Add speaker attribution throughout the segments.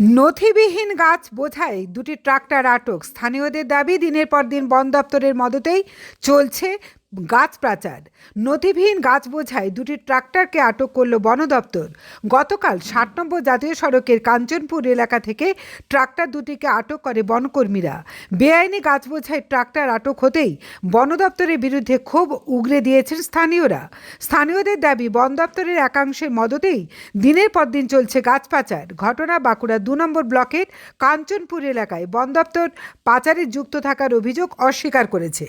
Speaker 1: নথিবিহীন গাছ বোঝাই দুটি ট্রাক্টর আটক। স্থানীয়দের দাবি, দিনের পর দিন বন দপ্তরের মদতেই চলছে গাছ পাচার নথিবিহীন গাছ বোঝাই দুটি ট্রাক্টরকে আটক করল বন দপ্তর। গতকাল ষাট নম্বর জাতীয় সড়কের কাঞ্চনপুর এলাকা থেকে ট্রাক্টর দুটিকে আটক করে বনকর্মীরা। বেআইনি গাছ বোঝাই ট্রাক্টর আটক হতেই বন দপ্তরের বিরুদ্ধে ক্ষোভ উগরে দিয়েছেন স্থানীয়রা। স্থানীয়দের দাবি, বন দপ্তরের একাংশের মদতেই দিনের পর দিন চলছে গাছ পাচার। ঘটনা বাঁকুড়া দু নম্বর ব্লকের কাঞ্চনপুর এলাকায় বন দপ্তর পাচারে যুক্ত থাকার অভিযোগ অস্বীকার করেছে।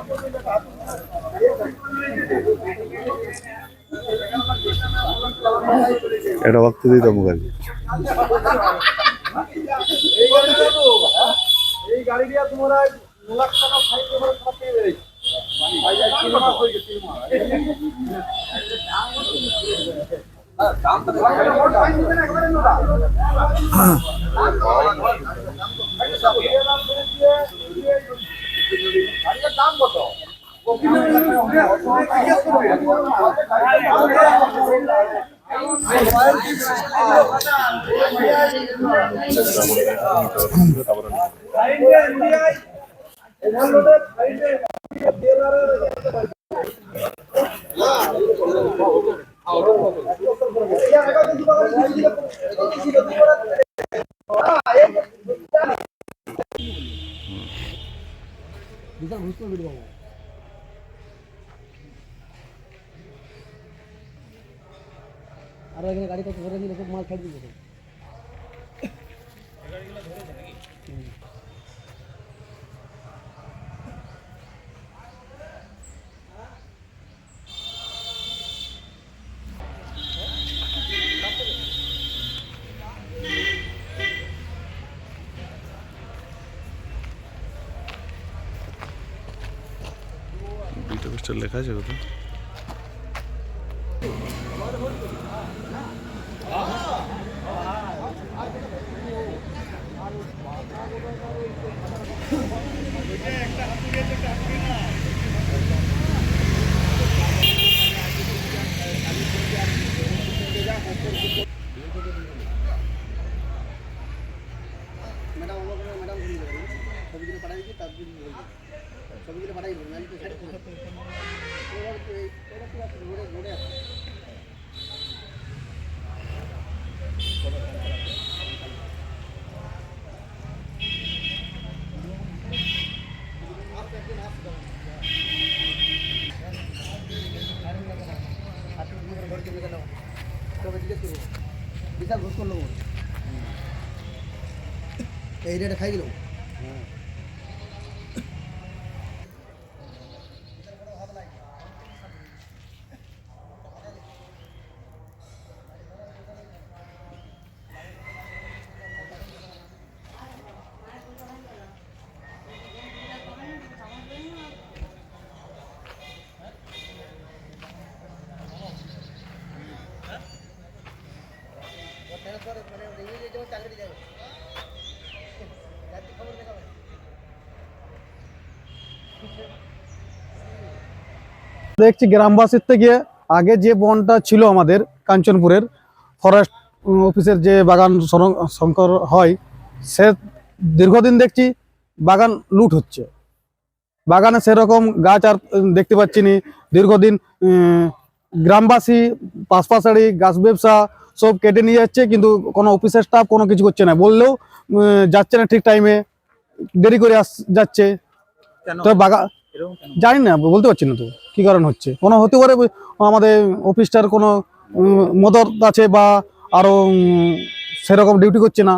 Speaker 2: এটা ভক্ত দিত মুখার্জি
Speaker 3: এই গাড়িটা তো এই গাড়ি। লাখ টাকা দাম কত
Speaker 4: আর এখানে গাড়ি কত ছাড় দিবে
Speaker 2: লেখা আছে কত
Speaker 4: ম্যাডাম আমার কোনো ম্যাডাম ঘুরে যাবেন ছবিগুলো পাঠাই দিচ্ছি তার দিন বলবেন ছবিগুলো পাঠাই দেবেন আমি তো সাইড করে ওরা তো এই ওরা তো আছে রোডে রোডে আছে বিশাল ঘুষ করল এই রেটে খাই দিল?
Speaker 5: দেখছি গ্রামবাসীর থেকে আগে যে বনটা ছিল আমাদের কাঞ্চনপুরের ফরেস্ট
Speaker 6: অফিসের যে বাগান শঙ্কর হয় সে দীর্ঘদিন দেখছি বাগান লুট হচ্ছে। বাগানে সেরকম গাছ আর দেখতে পাচ্ছি নি। দীর্ঘদিন গ্রামবাসী পাশপাশাড়ি গাছ ব্যবসা সব কেটে নিয়ে যাচ্ছে কিন্তু কোনো অফিসের স্টাফ কোনো কিছু করছে না। বললেও যাচ্ছে না ঠিক টাইমে দেরি করে আস যাচ্ছে। তো বাগান জানি না বলতে পারছি না তো কি কারণ হচ্ছে? কোনো হতে পারে আমাদের অফিসটার কোনো মদত আছে বা আরও সেরকম ডিউটি করছে না।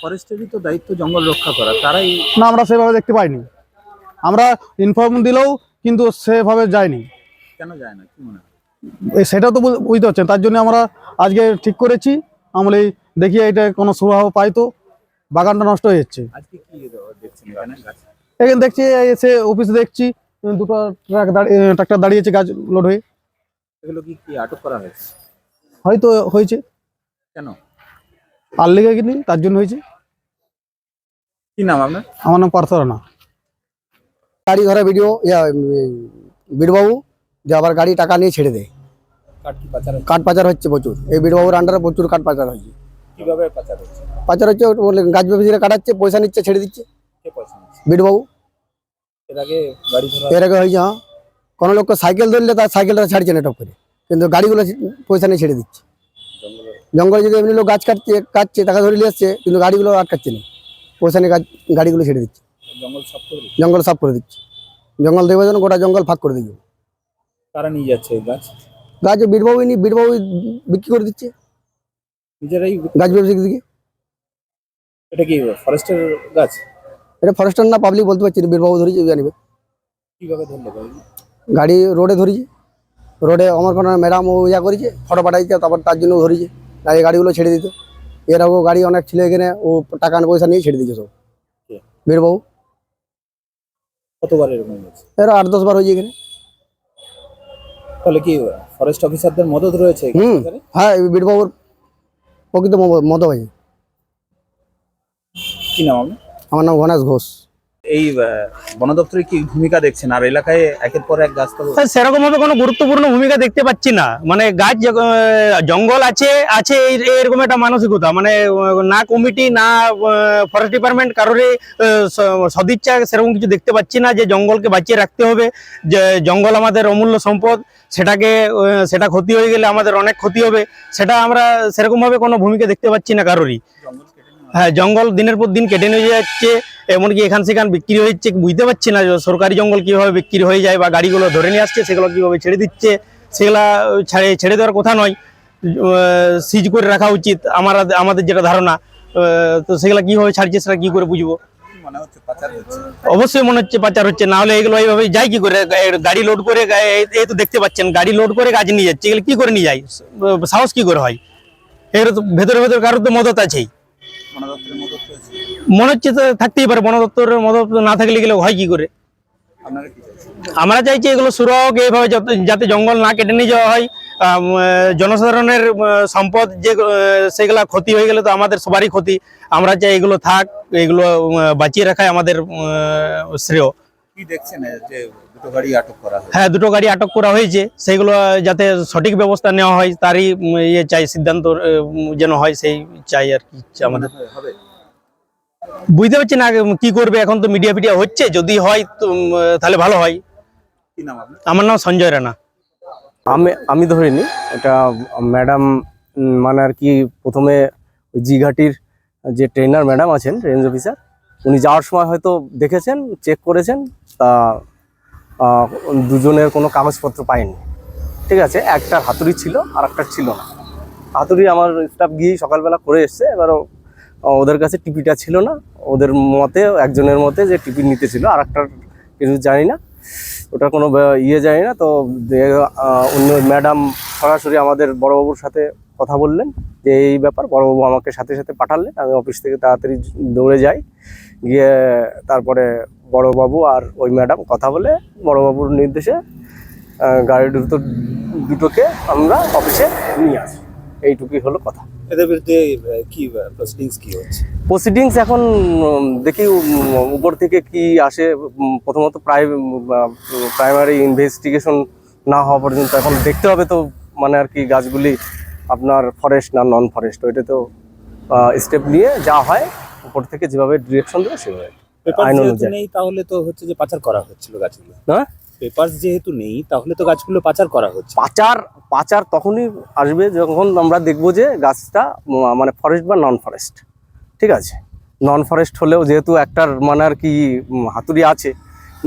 Speaker 7: ফরেস্টেরই তো দায়িত্ব জঙ্গল রক্ষা করা তারাই
Speaker 6: না আমরা সেভাবে দেখতে পাইনি। আমরা ইনফর্ম দিলেও কিন্তু সেভাবে যায়নি।
Speaker 7: কেন যায় না কি মনে হয়?
Speaker 6: সেটা তো বুঝ- বুঝতে পারছেন তার জন্য আমরা আজকে ঠিক করেছি। আমরা দেখি এটা কোনো সুরাহ পাই তো বাগানটা নষ্ট হয়ে যাচ্ছে।
Speaker 7: আজকে কি দেখছেন এখানে
Speaker 6: দেখছি এসে অফিসে দেখছি দুটো ট্রাক দাঁড়িয়ে ট্রাক্টর দাঁড়িয়েছে গাছ লোড হয়ে।
Speaker 7: এগুলো কি কি আটক করা হয়েছে?
Speaker 6: হয়তো হয়েছে।
Speaker 7: কেন?
Speaker 6: আর লেগে গেলি তার জন্য হয়েছে।
Speaker 7: কি নাম আপনার?
Speaker 6: আমার নাম পার্থ রানা।
Speaker 4: গাড়ি ধরা ভিডিও ইয়া বীরবাবু যে আবার গাড়ি টাকা নিয়ে ছেড়ে দেয়।
Speaker 7: কাঠ পাচার হচ্ছে?
Speaker 4: কাঠ পাচার হচ্ছে প্রচুর। এই বীরবাবুর আন্ডারে প্রচুর কাঠ পাচার হচ্ছে।
Speaker 7: কীভাবে পাচার হচ্ছে?
Speaker 4: পাচার হচ্ছে গাছ ব্যবসায়ীরা কাটাচ্ছে পয়সা নিচ্ছে ছেড়ে দিচ্ছে।
Speaker 7: কে পয়সা
Speaker 4: বীরবাবু
Speaker 7: এর আগে
Speaker 4: হয়েছে হ্যাঁ। কোনো লোককে সাইকেল ধরলে তার সাইকেলটা ছাড়ছে না টপ করে। কিন্তু গাড়িগুলো পয়সা নিয়ে ছেড়ে দিচ্ছে।
Speaker 7: জঙ্গলে
Speaker 4: যদি এমনি লোক গাছ কাটছে কাটছে টাকা ধরে নিয়ে আসছে কিন্তু গাড়িগুলো আটকাচ্ছে না। পয়সা নিয়ে গাড়িগুলো ছেড়ে দিচ্ছে।
Speaker 7: জঙ্গল সাফ করে দিচ্ছে।
Speaker 4: জঙ্গল দেওয়ার জন্য গোটা জঙ্গল ফাঁক করে দিচ্ছে
Speaker 7: কারা নিয়ে যাচ্ছে গাছ?
Speaker 4: গাছ বীরবাবু নিয়ে বীরবাবু বিক্রি করে দিচ্ছে।
Speaker 7: নিজেরাই
Speaker 4: গাছ ব্যবসায়ী দিকে।
Speaker 7: এটা কি ফরেস্টের গাছ?
Speaker 4: এটা ফরেস্টার না পাবলিক বলতে পারছি বীরবাবু ধরেছে জানিবে
Speaker 7: কীভাবে ধরলো গাড়ি
Speaker 4: রোডে ধরেছে। রোডে আমার কোনো ম্যাডাম ও ইয়া করেছে ফটো পাঠাইছে তারপর তার জন্য ধরেছে। না এই গাড়িগুলো ছেড়ে দিত। এর আগেও গাড়ি অনেক ছিল এখানে ও টাকা পয়সা নিয়ে ছেড়ে দিয়েছে সব। বীরবাবু।
Speaker 7: কতবার এরকম
Speaker 4: এরা আট দশ বার হয়েছে এখানে।
Speaker 7: তাহলে কি ফরেস্ট অফিসারদের মদত রয়েছে
Speaker 4: হুম। হ্যাঁ বীরবাবুর প্রকৃত মত হয়েছে।
Speaker 7: কি নাম আপনার?
Speaker 4: আমার নাম গণেশ ঘোষ।
Speaker 7: এই বন দপ্তরে কি ভূমিকা দেখছেন? আর এলাকায় একের পর এক গাছ তো
Speaker 8: সেরকম ভাবে কোনো গুরুত্বপূর্ণ ভূমিকা দেখতে পাচ্ছি না। মানে গাছ জঙ্গল আছে আছে এই- এরকম একটা মানসিকতা। মানে না কমিটি না ফরেস্ট ডিপার্টমেন্ট কারোরই সদিচ্ছা সেরকম কিছু দেখতে পাচ্ছি না যে জঙ্গলকে বাঁচিয়ে রাখতে হবে। যে জঙ্গল আমাদের অমূল্য সম্পদ সেটাকে সেটা ক্ষতি হয়ে গেলে আমাদের অনেক ক্ষতি হবে। সেটা আমরা সেরকম ভাবে কোনো ভূমিকা দেখতে পাচ্ছি না কারোরই। হ্যাঁ জঙ্গল দিনের পর দিন কেটে নিয়ে যাচ্ছে, এমনকি এখান সেখান বিক্রি যাচ্ছে বুঝতে পারছি না সরকারি জঙ্গল কীভাবে বিক্রি হয়ে যায় বা গাড়িগুলো ধরে নিয়ে আসছে, সেগুলো কীভাবে ছেড়ে দিচ্ছে, সেগুলা ছেড়ে ছেড়ে দেওয়ার কথা নয় সিজ করে রাখা উচিত, আমার আমাদের যেটা ধারণা তো সেগুলা কীভাবে ছাড়ছে সেটা কি করে বুঝব?
Speaker 7: হচ্ছে হচ্ছে
Speaker 8: অবশ্যই মনে হচ্ছে পাচার হচ্ছে, না হলে এগুলো এইভাবে যায় কি করে গাড়ি লোড করে এই- তো দেখতে পাচ্ছেন, গাড়ি লোড করে গাছ নিয়ে যাচ্ছে, এগুলো কি করে নিয়ে যায়, সাহস কি করে হয়? এর তো ভেতরে ভেতরে কারোর তো মদত আছেই। মনে হচ্ছে তো থাকতেই পারে বন দপ্তরের মদত না থাকলে গেলে হয় কি করে? আমরা চাইছি এগুলো শুরু হোক এইভাবে যাতে- জঙ্গল না কেটে নিয়ে যাওয়া হয় জনসাধারণের সম্পদ যে সেগুলা ক্ষতি হয়ে গেলে তো আমাদের সবারই ক্ষতি। আমরা চাই এগুলো থাক এগুলো বাঁচিয়ে রাখাই আমাদের শ্রেয়।
Speaker 7: কি দেখছেন যে দুটো গাড়ি আটক করা হয়
Speaker 8: হ্যাঁ দুটো গাড়ি আটক করা হয়েছে। সেগুলো যাতে সঠিক ব্যবস্থা নেওয়া হয় তারই ইয়ে চাই সিদ্ধান্ত যেন হয় সেই চাই আর কি আমাদের। বুঝতে পারছি না আগে কি করবে এখন তো মিডিয়া ফিডিয়া হচ্ছে যদি হয় তাহলে ভালো হয়।
Speaker 7: কি নাম আপনার?
Speaker 8: আমার নাম সঞ্জয় রানা।
Speaker 9: আমি আমি ধরিনি এটা ম্যাডাম মানে আর কি প্রথমে ওই জিঘাটির যে ট্রেনার ম্যাডাম আছেন রেঞ্জ অফিসার উনি যাওয়ার সময় হয়তো দেখেছেন চেক করেছেন তা দুজনের কোনো কাগজপত্র পায়নি ঠিক আছে একটা হাতুড়ি ছিল আর একটা ছিল না। হাতুড়ি আমার স্টাফ গিয়ে সকালবেলা করে এসছে এবারও আহ, ওদের কাছে টিপিটা ছিল না। ওদের মতে একজনের মতে যে টিপি নিতে ছিল আর একটা কিছু জানি না। ওটা কোনো ইয়ে যায় না তো অন্য ম্যাডাম সরাসরি আমাদের বড়বাবুর সাথে কথা বললেন যে এই ব্যাপার বড়বাবু আমাকে সাথে সাথে পাঠালেন। আমি অফিস থেকে তাড়াতাড়ি দৌড়ে যাই গিয়ে তারপরে বড়বাবু আর ওই ম্যাডাম কথা বলে বড়বাবুর নির্দেশে গাড়ি দুটো দুটোকে আমরা অফিসে নিয়ে আসি। এইটুকুই হলো কথা।
Speaker 7: এদের বিরুদ্ধে কি প্রসিডিংস কি হচ্ছে?
Speaker 9: প্রসিডিংস এখন দেখি উপর থেকে কি আসে। প্রথমত প্রাই প্রাইমারি ইনভেস্টিগেশন না হওয়া পর্যন্ত এখন দেখতে হবে তো মানে আর কি গাছগুলি আপনার ফরেস্ট না নন ফরেস্ট ওইটা তো স্টেপ নিয়ে যা হয় উপর থেকে যেভাবে ডিরেকশন দেবে সেভাবে। আইন
Speaker 7: যেহেতু
Speaker 9: অনুযায়ী।
Speaker 7: নেই তাহলে তো হচ্ছে যে পাচার করা হচ্ছিল গাছগুলো।
Speaker 9: হ্যাঁ?
Speaker 7: যেহেতু নেই তাহলে তো গাছগুলো পাচার করা হচ্ছে।
Speaker 9: পাচার পাচার তখনই আসবে যখন আমরা দেখব যে গাছটা মানে ফরেস্ট বা নন ফরেস্ট ঠিক আছে? নন ফরেস্ট হলেও যেহেতু একটার মানে আর কি হাতুড়ি আছে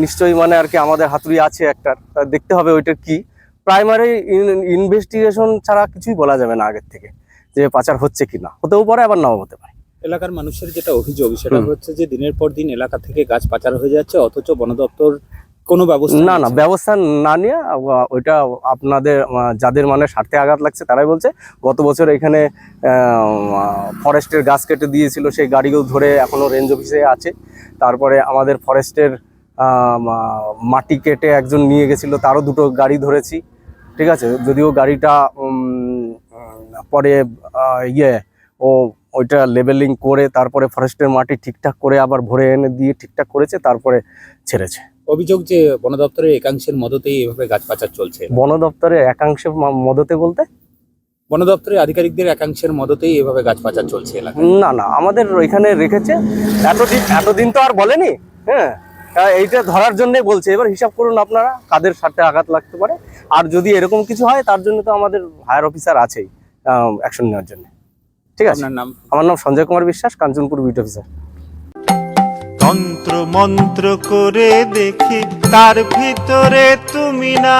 Speaker 9: নিশ্চয়ই মানে আর কি আমাদের হাতুড়ি আছে একটার। তা দেখতে হবে ওইটার কি। প্রাইমারি ইনভেস্টিগেশন ছাড়া কিছুই বলা যাবে না আগের থেকে যে পাচার হচ্ছে কি না হতেও পারে আবার নাও হতে পারে।
Speaker 7: এলাকার মানুষের যেটা অভিযোগ সেটা হচ্ছে যে দিনের পর দিন এলাকা থেকে গাছ পাচার হয়ে যাচ্ছে অথচ বন দপ্তর কোনো ব্যবস্থা
Speaker 9: না না ব্যবস্থা না নিয়ে ওইটা আপনাদের যাদের মানে স্বার্থে আঘাত লাগছে তারাই বলছে। গত বছর এখানে ফরেস্টের গাছ কেটে দিয়েছিল সেই গাড়িগুলো ধরে এখনও রেঞ্জ অফিসে আছে। তারপরে আমাদের ফরেস্টের মাটি কেটে একজন নিয়ে গেছিল তারও দুটো গাড়ি ধরেছি ঠিক আছে? যদিও গাড়িটা পরে ইয়ে ও ওইটা লেবেলিং করে তারপরে ফরেস্টের মাটি ঠিকঠাক করে আবার ভরে এনে দিয়ে ঠিকঠাক করেছে তারপরে ছেড়েছে।
Speaker 7: অভিযোগ যে বন দপ্তরের একাংশের মদতেই এভাবে গাছ পাচার চলছে।
Speaker 9: বন দপ্তরের একাংশের মদতে বলতে?
Speaker 7: বন দপ্তরের আধিকারিকদের একাংশের মদতেই এভাবে গাছ পাচার চলছে
Speaker 9: না না আমাদের এখানে রেখেছে। এতদিন এতদিন তো আর বলেনি হ্যাঁ? এইটা ধরার জন্যই বলছে। এবার হিসাব করুন আপনারা কাদের সাথে আঘাত লাগতে পারে। আর যদি এরকম কিছু হয় তার জন্য তো আমাদের হায়ার অফিসার আছেই অ্যাকশন নেওয়ার জন্য। ঠিক আছে?
Speaker 7: আপনার নাম?
Speaker 9: আমার নাম সঞ্জয় কুমার বিশ্বাস কাঞ্চনপুর বিট অফিসার।
Speaker 10: তন্ত্র মন্ত্র করে দেখি তার ভিতরে তুমি না।